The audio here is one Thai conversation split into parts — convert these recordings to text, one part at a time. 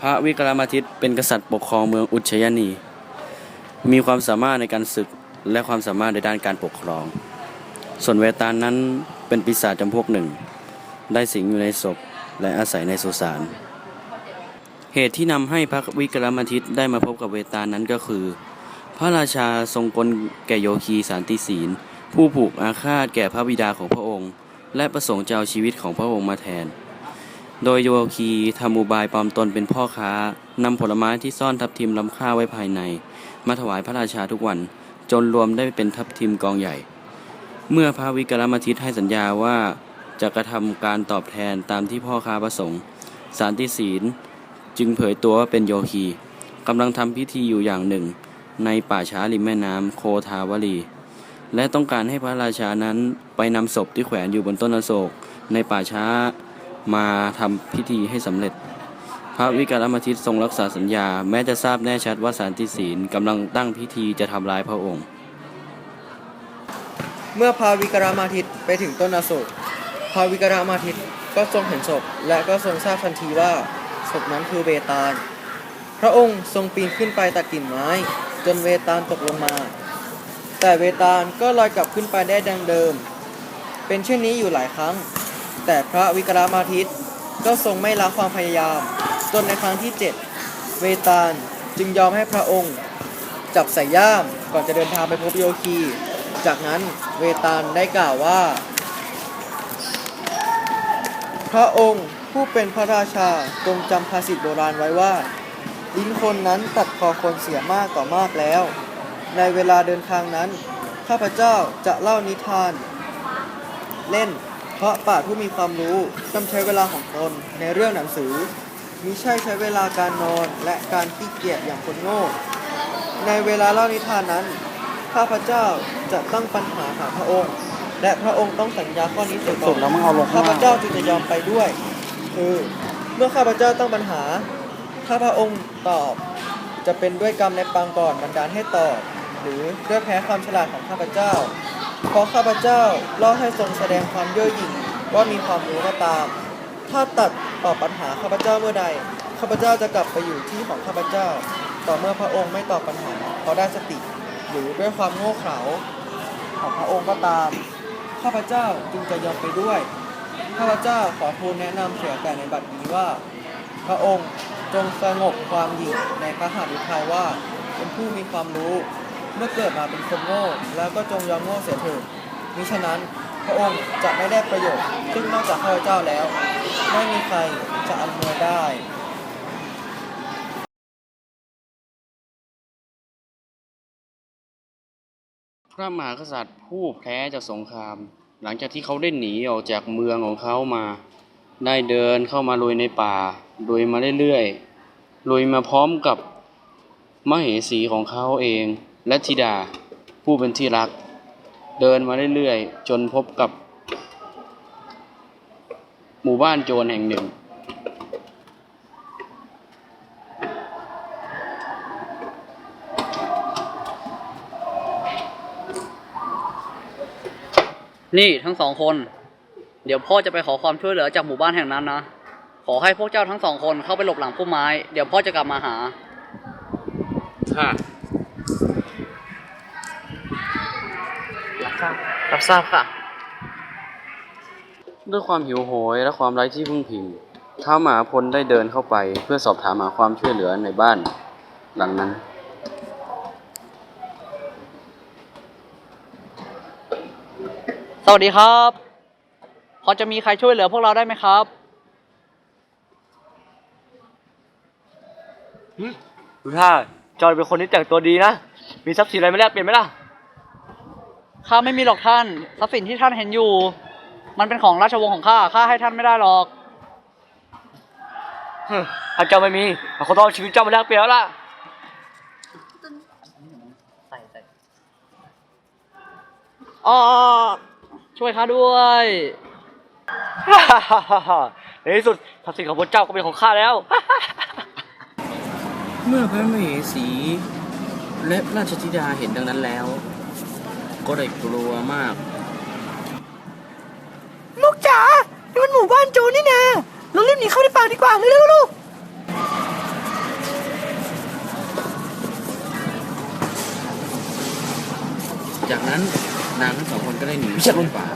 พระวิกรมาทิตเป็นกษัตริย์ปกครองเมืองอุชยนี มีความสามารถในการศึกและความสามารถในด้านการปกครอง ส่วนเวตาลนั้นเป็นปีศาจจำพวกหนึ่ง ได้สิงอยู่ในศพและอาศัยในสุสาน เหตุที่นำให้พระวิกรมาทิตได้มาพบกับเวตาลนั้นก็คือ พระราชาทรงกลแก่โยคีสันติศีล ผู้ผูกอาฆาตแก่พระบิดาของพระองค์ และประสงค์จะเอาชีวิตของพระองค์มาแทน โดยโยคีทำอุบายปลอมตนเป็นพ่อค้านำผลไม้ที่ซ่อนทับทิมล้ำค่าไว้ภายใน มาถวายพระราชาทุกวัน จนรวมได้เป็นทับทิมกองใหญ่ เมื่อพระวิกรมาทิตให้สัญญาว่าจะกระทำการตอบแทนตามที่พ่อค้าประสงค์ สารติศีลจึงเผยตัวว่าเป็นโยคีกำลังทำพิธีอยู่อย่างหนึ่ง ในป่าช้าริมแม่น้ำโคทาวลี และต้องการให้พระราชานั้นไปนำศพที่แขวนอยู่บนต้นอโศกในป่าช้า มาทำพิธีให้สำเร็จ พระวิกรมาทิตทรงรักษาสัญญา แม้จะทราบแน่ชัดว่าสารติศีลกำลังตั้งพิธีจะทำร้ายพระองค์ เมื่อพาวิกรามาทิตไปถึงต้นอโศกพาวิกรามาทิตก็ทรงเห็นศพและก็ทรงทราบทันทีว่าศพนั้นคือเวตาลพระองค์ทรงปีนขึ้นไปตัดกิ่งไม้ จนเวตาลตกลงมา แต่เวตาลก็ลอยกลับขึ้นไปได้ดังเดิม เป็นเช่นนี้อยู่หลายครั้ง แต่พระวิกรามาทิตก็ทรงไม่ละความพยายาม จนในครั้งที่เจ็ดเวตาลจึงยอมให้พระองค์ จับใส่ย่ามก่อนจะเดินทางไปพบโยคี จากนั้นเวตาลได้กล่าวว่า พระองค์ผู้เป็นพระราชาทรงจำภาษิตโบราณไว้ว่า ลิ้นคนนั้นตัดคอคนเสียมากต่อมากแล้ว ในเวลาเดินทางนั้น ข้าพเจ้าจะเล่านิทาน เล่น เพราะป่าชญ์ผู้มีความรู้ต้องใช้เวลาของตนในเรื่องหนังสือมิใช่ใช้เวลาการนอนและการขี้เกียจอย่างคนโง่ ในเวลาเล่านิทานนั้น ข้าพเจ้าจะตั้งปัญหาหาพระองค์ และพระองค์ต้องสัญญาข้อนี้เสียก่สุอดนแล้วมึงเอาลงข้าข้างพล่างเจ้าจึงจะยอมไปด้วยคือเมื่อข้าพเจ้าตั้งปัญหา ถ้าพระองค์ตอบจะเป็นด้วยกรรมในปางก่อนบันดาลให้ตอบ หรือด้วยแพ้ความฉลาดของข้าพเจ้า เพราะข้าพเจ้าเล่อให้ทรงแสดงความเย่อหยิ่งว่ามีความรู้ก็ตาม ถ้าตัดตอบปัญหาข้าพเจ้าเมื่อใด ข้าพเจ้าจะกลับไปอยู่ที่ของข้าพเจ้า ต่อเมื่อพระองค์ไม่ตอบปัญหาเพราะได้สติ หรือด้วยความโง่เขลาของพระองค์ก็ตาม ข้าพเจ้าจึงจะยอมไปด้วย ข้าพเจ้าขอทูลแนะนำเสียแต่ในบัดนี้ว่า พระองค์จงสงบความหยิ่งในพระหฤทัยว่าเป็นผู้มีความรู้ เมื่อเกิดมาเป็นคนโง่ แล้วก็จงยอมโง่เสียเถิดมิฉะนั้นพระองค์จะไม่ได้ประโยชน์ ซึ่งนอกจากข้าพเจ้าแล้ว ไม่มีใครจะอำนวยได้พระมหากษัตริย์ผู้แพ้จากสงคราม หลังจากที่เขาได้หนีออกจากเมืองของเขามา ได้เดินเข้ามาลุยในป่าลุยมาเรื่อยๆลุยมาพร้อมกับมเหสีของเขาเอง และธิดาผู้เป็นที่รัก เดินมาเรื่อยๆ จนพบกับ หมู่บ้านโจรแห่งหนึ่ง นี่ทั้งสองคน เดี๋ยวพ่อจะไปขอความช่วยเหลือจากหมู่บ้านแห่งนั้นนะ ขอให้พวกเจ้าทั้งสองคนเข้าไปหลบหลังพุ่มไม้ เดี๋ยวพ่อจะกลับมาหา ค่ะ ทราบรับทราบค่ะ ด้วยความหิวโหยและความไร้ที่พึ่งพิงท้าวหมหาพลได้เดินเข้าไปเพื่อสอบถามหาความช่วยเหลือในบ้านหลังนั้น สวัสดีครับ พอจะมีใครช่วยเหลือพวกเราได้ไหมครับ ดูท่าจอยเป็นคนที่แต่งตัวดีนะ มีทรัพย์สินอะไรไม่แลกเปลี่ยนไหมล่ะ ข้าไม่มีหรอกท่าน ทรัพย์สินที่ท่านเห็นอยู่ มันเป็นของราชวงศ์ของข้า ข้าให้ท่านไม่ได้หรอกฮึถ้าเจ้าไม่มีเราคงต้องเอาชีวิตเจ้ามาแลกเปลี่ยนแล้วล่ะ อ๋อ ช่วยข้าด้วย ในที่สุดทรัพย์สินของพระเจ้าก็เป็นของข้าแล้ว เมื่อพระมเหสี และราชธิดาเห็นดังนั้นแล้ว ก็ได้กลัวมาก มุกจ๋านี่มันหมู่บ้านโจรนี่นะเรารีบหนีเข้าในป่าดีกว่าเร็วๆลูกจากนั้นนางทั้งสองคนก็ได้หนีจากลงป่า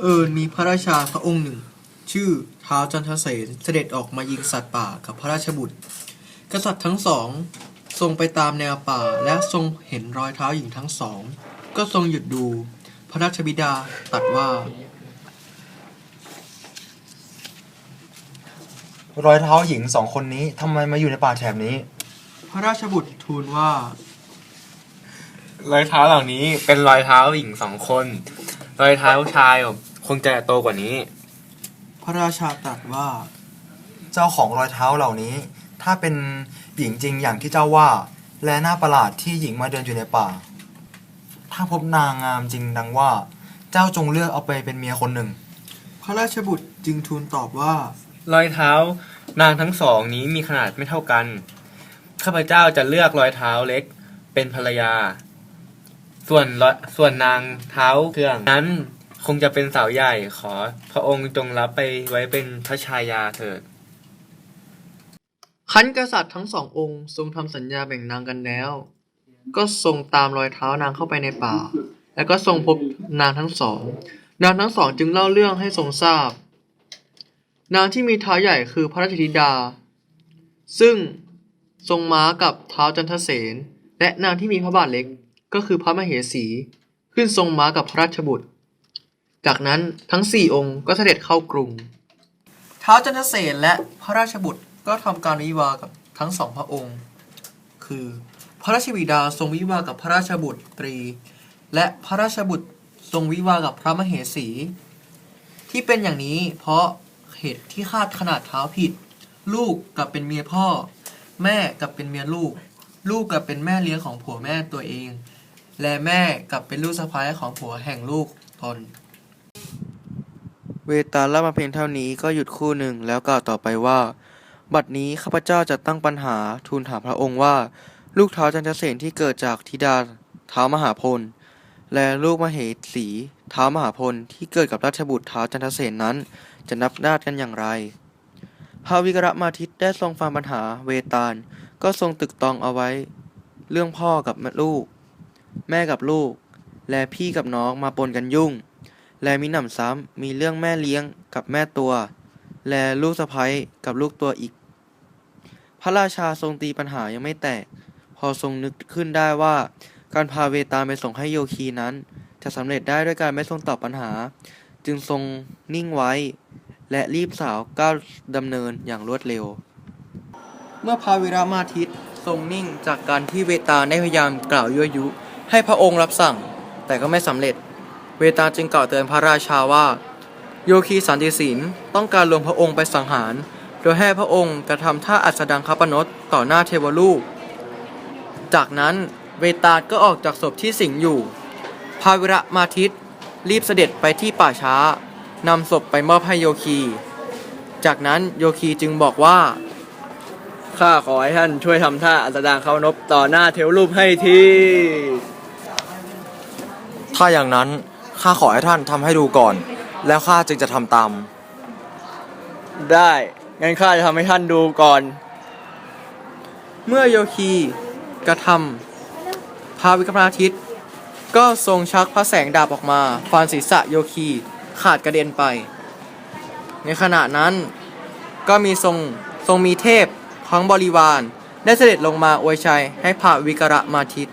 เออมีพระราชาพระองค์หนึ่ง ชื่อท้าวจันทเสนเสด็จออกมายิงสัตว์ป่ากับพระราชบุตร กษัตริย์ทั้งสอง ทรงไปตามแนวป่าและทรงเห็นรอยเท้าหญิงทั้งสอง ก็ทรงหยุดดู พระราชบิดาตรัดว่า รอยเท้าหญิงสองคนนี้ทำไมมาอยู่ในป่าแถบนี้ พระราชบุตรทูลว่า รอยเท้าเหล่านี้เป็นรอยเท้าหญิงสองคน รอยเท้าชายคงจะโตกว่านี้ พระราชาตรัสว่า เจ้าของรอยเท้าเหล่านี้ ถ้าเป็นหญิงจริงอย่างที่เจ้าว่า และน่าประหลาดที่หญิงมาเดินอยู่ในป่า ถ้าพบนางงามจริงดังว่า เจ้าจงเลือกเอาไปเป็นเมียคนหนึ่ง พระราชบุตรจึงทูลตอบว่า รอยเท้านางทั้งสองนี้มีขนาดไม่เท่ากัน ข้าพเจ้าจะเลือกรอยเท้าเล็กเป็นภรรยา ส่วนรอยส่วนนางเท้าเครื่องนั้นคงจะเป็นสาวใหญ่ขอพระองค์จงรับไปไว้เป็นพระชายาเถิด ขันกษัตริย์ทั้งสององค์ทรงทำสัญญาแบ่งนางกันแล้ว ก็ทรงตามรอยเท้านางเข้าไปในป่า แล้วก็ทรงพบนางทั้งสอง นางทั้งสองจึงเล่าเรื่องให้ทรงทราบ นางที่มีเท้าใหญ่คือพระราชธิดา ซึ่งทรงม้ากับเท้าจันทเสน และนางที่มีพระบาทเล็กก็คือพระมเหสี ขึ้นทรงม้ากับพระราชบุตร จากนั้นทั้งสี่องค์ก็เสด็จเข้ากรุง เท้าจันทเสนและพระราชบุตรก็ทำการวิวากับทั้งสองพระองค์ คือ พระราชบิดาทรงวิวากับพระราชบุตรตรี และพระราชบุตรทรงวิวากับพระมเหสี ที่เป็นอย่างนี้เพราะเหตุที่คาดขนาดเท้าผิด ลูกกลับเป็นเมียพ่อ แม่กลับเป็นเมียลูก ลูกกลับเป็นแม่เลี้ยงของผัวแม่ตัวเอง และแม่กลับเป็นลูกสะใภ้ของผัวแห่งลูกตนเวตาลเล่ามาเพียงเท่านี้ก็หยุดคู่หนึ่งแล้วกล่าวต่อไปว่า บัดนี้ข้าพเจ้าจะตั้งปัญหาทูลถามพระองค์ว่า ลูกเท้าจันทเสนที่เกิดจากธิดาเท้ามหาพล และลูกมเหสีเท้ามหาพลที่เกิดกับราชบุตรเท้าจันทเสนนั้น จะนับญาติกันอย่างไร พระวิกรมาทิตได้ทรงฟังปัญหาเวตาล ก็ทรงตึกตองเอาไว้ เรื่องพ่อกับลูก แม่กับลูก และพี่กับน้องมาปนกันยุ่ง และมีหนำซ้ำมีเรื่องแม่เลี้ยงกับแม่ตัว และลูกสะใภ้กับลูกตัวอีก พระราชาทรงตีปัญหายังไม่แตก พอทรงนึกขึ้นได้ว่า การพาเวตาลไปส่งให้โยคีนั้น จะสำเร็จได้ด้วยการไม่ทรงตอบปัญหา จึงทรงนิ่งไว้ และรีบสาวก้าวดำเนินอย่างรวดเร็ว เมื่อพาวิรามาทิตทรงนิ่งจากการที่เวตาลได้พยายามกล่าวยั่วยุ ให้พระองค์รับสั่ง แต่ก็ไม่สำเร็จ เวตาลจึงกล่าวเตือนพระราชาว่า โยคีสันติสินต้องการลวงพระองค์ไปสังหาร โดยให้พระองค์กระทำท่าอัสดังคปนตต่อหน้าเทวรูป จากนั้นเวตาลก็ออกจากศพที่สิงอยู่ พาวิระมาทิตรีบเสด็จไปที่ป่าช้านำศพไปมอบให้โยคี จากนั้นโยคีจึงบอกว่า ข้าขอให้ท่านช่วยทำท่าอัสดางเขานบต่อหน้าเทวรูปให้ทีถ้าอย่างนั้นข้าขอให้ท่านทำให้ดูก่อน แล้วข้าจึงจะทำตาม ได้ งั้นข้าจะทำให้ท่านดูก่อน เมื่อโยคีกระทำพาวิกรมาทิตก็ทรงชักพระแสงดาบออกมาฟันศีรษะโยคีขาดกระเด็นไป ในขณะนั้นก็มีทรงทรงมีเทพทั้งบริวาร ได้เสด็จลงมาอวยชัยให้พระวิกรมาทิต